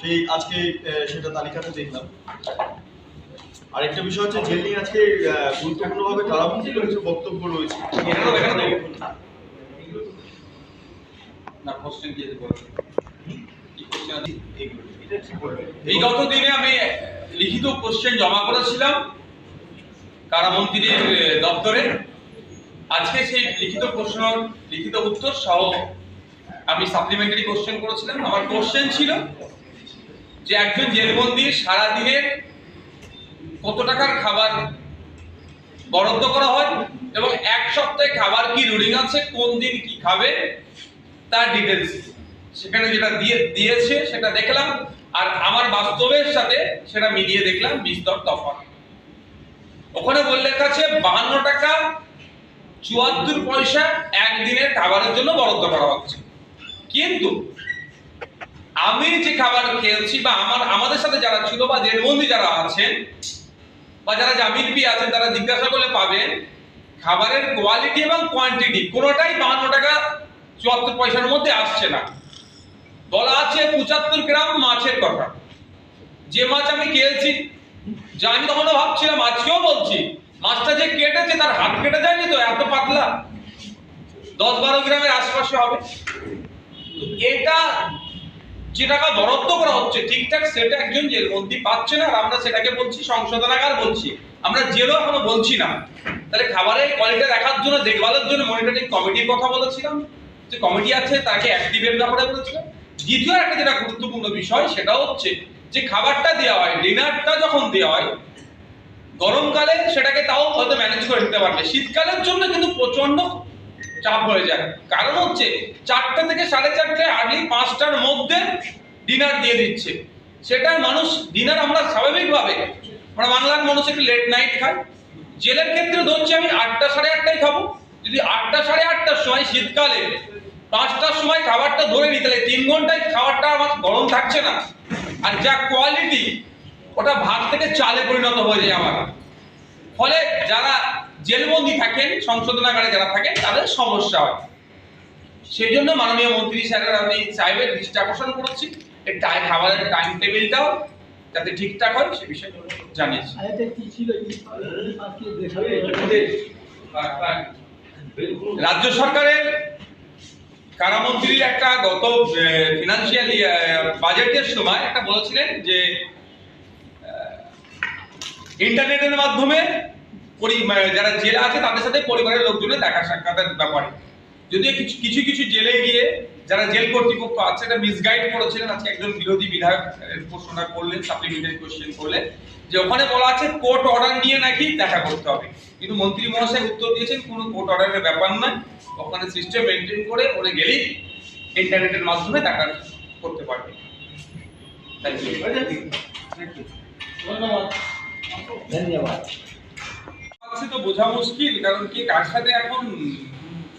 সেই আজকে সেটা তালিকাটা দেখলাম। আরেকটা বিষয় হচ্ছে জেল নিয়ে আজকে গুরুত্বপূর্ণভাবে কারাবন্দির কিছু বক্তব্য রয়েছে? বিগত দিনে আমি লিখিত কোশ্চেন জমা করেছিলাম কারামন্ত্রীর দপ্তরে। আজকে সেই লিখিত প্রশ্ন লিখিত উত্তর সহ আমি সাপ্লিমেন্টারি কোশ্চেন করেছিলাম। আমার কোশ্চেন ছিল যে একজন জেলবন্দি সারা দিনের কত টাকার খাবার বরাদ্দ করা হয় এবং এক সপ্তাহে খাবার কি রুটিন আছে, কোন দিন কি খাবে, তার ডিটেলস সেখানে যেটা দিয়ে, দিয়েছে, সেটা দেখলাম, আর আমার বাস্তবের সাথে সেটা মিলিয়ে দেখলাম বিস্তর তফাৎ। ওখানে বললে কাছে, বাহান্ন টাকা চুয়াত্তর পয়সা একদিনের খাবারের জন্য বরাদ্দ করা হচ্ছে। কিন্তু আমি যে খাবার খেয়েছি বা আমার, আমাদের সাথে যারা ছিল বা জেলবন্দি যারা আছেন বা যারা জামিন পেয়ে আছেন, তারা জিজ্ঞাসা করলে পাবেন, খাবারের কোয়ালিটি এবং কোয়ান্টিটি কোনোটাই বাহান্ন টাকা চুয়াত্তর পয়সার মধ্যে আসছে না। বলা আছে পঁচাত্তর গ্রাম মাছের কথা। যে মাছ আমি খেয়েছি, যা আমি তখনও ভাবছিলাম, আজকেও বলছি, মাছটা যে কেটেছে, তার হাত কেটে যায়নি তো, এত পাতলা। দশ বারো গ্রামের আশপাশে হবে। এটা যে টাকা বরাদ্দ করা হচ্ছে, ঠিকঠাক সেটা একজন জেলবন্দি পাচ্ছে না, আর আমরা সেটাকে বলছি সংশোধনাগার বলছি। আমরা জেলও এখনও বলছি না। তাহলে খাবারের কোয়ালিটি দেখার জন্য, দেখভালের জন্য মনিটরিং কমিটির কথা বলেছিলাম। যে কমিটি আছে, তাকে অ্যাক্টিভের ব্যাপারে বলেছিলাম। দ্বিতীয় একটা যেটা গুরুত্বপূর্ণ বিষয়, সেটা হচ্ছে যে খাবারটা দেওয়া হয়, ডিনারটা যখন দেওয়া হয়, গরমকালে সেটাকে তাও হয়তো ম্যানেজ করে নিতে পারবে। শীতকালের জন্য কিন্তু প্রচণ্ড চাপ হয়ে যায়। কারণ হচ্ছে, চারটা থেকে সাড়ে চারটে আর্লি পাঁচটার মধ্যে ডিনার দিয়ে দিচ্ছে। সেটা মানুষ ডিনার আমরা স্বাভাবিকভাবে, আমরা বাংলার মানুষ একটু লেট নাইট খায় জেলের ক্ষেত্রে ধরছি আমি আটটা সাড়ে আটটায় খাব। যদি আটটা সাড়ে আটটার সময় শীতকালে পাঁচটার সময় খাবারটা ধরে নিই, তাহলে তিন ঘন্টায় খাবারটা আমার গরম থাকছে না। আর যা কোয়ালিটি ওটা ভাত থেকে চালে পরিণত হয়ে যায় আমার। ফলে যারা জেলবন্দি থাকেন সংশোধনাগারে যারা থাকেন তাদের সমস্যা হয়। সেই জন্য মাননীয় মন্ত্রী স্যারের আমি সাহেবের দৃষ্টি আকর্ষণ করেছি। এই টাইম খাবারের টাইম টেবিলটাও যাতে ঠিকঠাক হয় সে বিষয়ে জানিয়েছি। আরেকটা কি ছিল? এই আজকে দেখাবে রাজ্য সরকারের কারামন্ত্রীর একটা গত ফিনান্সিয়াল বাজেটের সময় একটা বলেছিলেন যে ইন্টারনেটের মাধ্যমে যারা জেলে আছে তাদের সাথে পরিবারের লোকজনের দেখা সাক্ষাতের ব্যাপারে। যদিও কিছু কিছু কিছু জেলে গিয়ে যারা জেল কর্তৃপক্ষ আছে এটা মিসগাইড করেছিলেন। আজকে একজন বিরোধী বিধায়ক প্রশ্নটা করলেন সাপ্লিমেন্টারি কোশ্চেন করলেন যে ওখানে বলা আছে কোর্ট অর্ডার নিয়ে নাকি দেখা করতে হবে। কিন্তু মন্ত্রী মহাশয় উত্তর দিয়েছেন কোনো কোর্ট অর্ডারের ব্যাপার নয়। ওখানে সিস্টেম মেনটেন করে ওরে গেলেই ইন্টারনেটের মাধ্যমে দেখা করতে পারবে। থ্যাংক ইউ ধন্যবাদ। ধন্যবাদ। তো বোঝা মুশকিল, কারণ কে কার সাথে এখন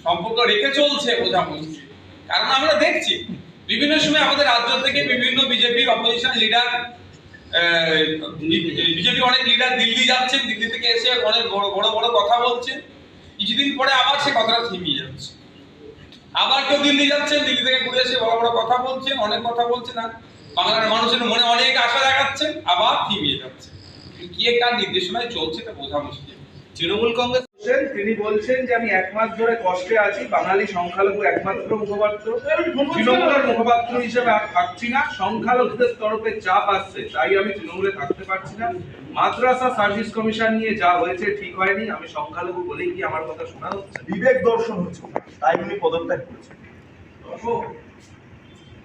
সম্পর্ক রেখে চলছে বোঝা মুশকিল। কারণ আমরা দেখছি, বিভিন্ন সময় আমাদের রাজ্য থেকে বিভিন্ন বিজেপির অপোজিশন লিডার বিজেপি অনেক লিডার দিল্লি যাচ্ছেন, দিল্লি থেকে এসে অনেক বড় বড় বড় কথা বলছেন। কিছুদিন পরে আবার সে কথাটা থিমিয়ে যাচ্ছে। আবার কেউ দিল্লি যাচ্ছেন, দিল্লি থেকে ঘুরে এসে বড় বড় কথা বলছেন, অনেক কথা বলছে না বাংলার মানুষের মনে অনেক আশা দেখাচ্ছেন, আবার থিমিয়ে যাচ্ছে। কে কার নির্দেশনায় চলছে এটা বোঝা মুশকিল। তৃণমূল কংগ্রেস তিনি বলছেন যে আমি এক মাস ধরে কষ্টে আছি বাঙালি সংখ্যালঘু একমাত্র মুখপাত্র। তৃণমূলের মুখপাত্র হিসেবে আর থাকছি না সংখ্যালঘুদের তরফে চাপ আসছে তাই আমি তৃণমূলে থাকতে পারছি না। মাদ্রাসা সার্ভিস কমিশন নিয়ে যা হয়েছে ঠিক হয়নি আমি সংখ্যালঘু বলেই কি আমার কথা শোনা হচ্ছে? বিবেক দর্শন হচ্ছে তাই উনি পদত্যাগ করেছেন।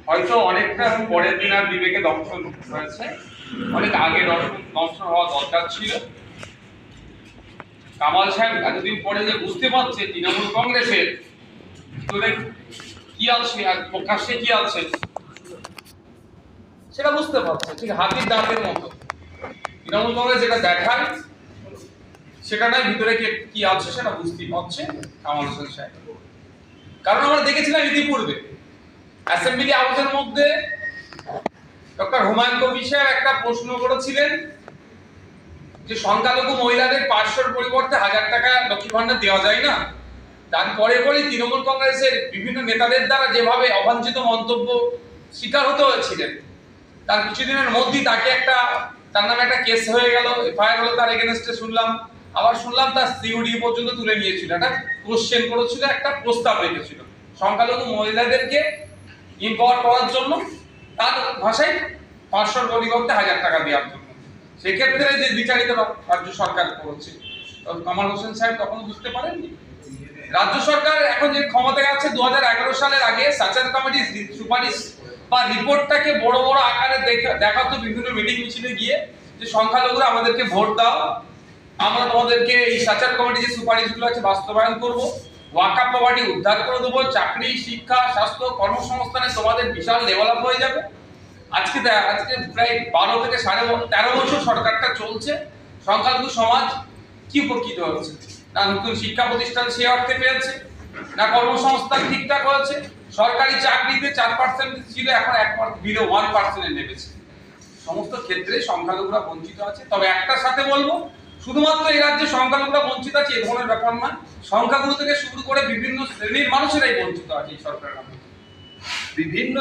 হয়তো অনেকটা পরের দিন আর বিবেকে দর্শন হয়েছে। অনেক আগে দর্শন দর্শন হওয়া দরকার ছিল। কামাল সাহেব এতদিন পরে যে বুঝতে পারছে তৃণমূল কংগ্রেসের কি আছে আর প্রকাশ্যে কি আছে? সেটা বুঝতে পারছে, ঠিক হাতির দাঁতের মতো। তৃণমূল কংগ্রেস যেটা দেখায়, সেটা নয়, ভিতরে কি আছে সেটা বুঝতে পারছে কামাল হোসেন সাহেব। কারণ আমরা দেখেছিলাম ইতিপূর্বে, অ্যাসেম্বলি হাউসের মধ্যে ডক্টর হুমায়ুন কবির সাহেব একটা প্রশ্ন করেছিলেন যে সংখ্যালঘু মহিলাদের পাঁচশোর পরিবর্তে হাজার টাকা লক্ষ্মী ভান্ডার দেওয়া যায় না। তারপরে পরে তৃণমূল কংগ্রেসের বিভিন্ন নেতাদের দ্বারা যেভাবে অবাঞ্ছিত মন্তব্য শিকার হতে হয়েছিলেন, তার কিছুদিনের মধ্যেই তাকে একটা, তার নামে একটা কেস হয়ে গেল, এফআইআর হলো তার এগেনস্টে শুনলাম। আবার শুনলাম তার সিউডি পর্যন্ত তুলে নিয়েছিল, একটা কোশ্চেন করেছিল, একটা প্রস্তাব রেখেছিল। সংখ্যালঘু মহিলাদেরকে ইম্পাওয়ার করার জন্য তার ভাষায় পাঁচশোর পরিবর্তে হাজার টাকা দেওয়ার জন্য। সেক্ষেত্রে যে বিচারিত রাজ্য সরকার করছে। কামাল হোসেন সাহেব তখন বুঝতে পারেননি? রাজ্য সরকার এখন যে ক্ষমতায় আছে, দুহাজার এগারো সালের আগে সাচার কমিটির সুপারিশ বা রিপোর্টটাকে বড় বড় আকারে দেখা- দেখাতো বিভিন্ন মিটিং মিছিলে গিয়ে যে সংখ্যালঘুরা আমাদেরকে ভোট দাও, আমরা তোমাদেরকে এই সাচার কমিটি যে সুপারিশগুলো আছে বাস্তবায়ন করব ওয়াকা প্রপার্টি উদ্ধার করে দেবো, চাকরি, শিক্ষা, স্বাস্থ্য, কর্মসংস্থানে তোমাদের বিশাল ডেভেলপ হয়ে যাবে। আজকে আজকে প্রায় বারো থেকে সাড়ে তেরো বছর সরকারটা চলছে, সংখ্যালঘু সমাজ কি উপকৃত হচ্ছে? না নতুন শিক্ষা প্রতিষ্ঠান সে অর্থে পেয়েছে, না কর্মসংস্থান ঠিকঠাক হয়েছে, সরকারি চাকরিতে চার পার্সেন্ট ছিল, এখন এক বিলো ওয়ান পার্সেন্টে নেমেছে। সমস্ত ক্ষেত্রে সংখ্যালঘুরা বঞ্চিত আছে। তবে একটার সাথে বলব, শুধুমাত্র এই রাজ্যে সংখ্যালঘুরা বঞ্চিত আছে, এ ধরনের ব্যাপার না সংখ্যাগুরু থেকে শুরু করে বিভিন্ন শ্রেণির মানুষেরাই বঞ্চিত আছে এই সরকারের বিভিন্ন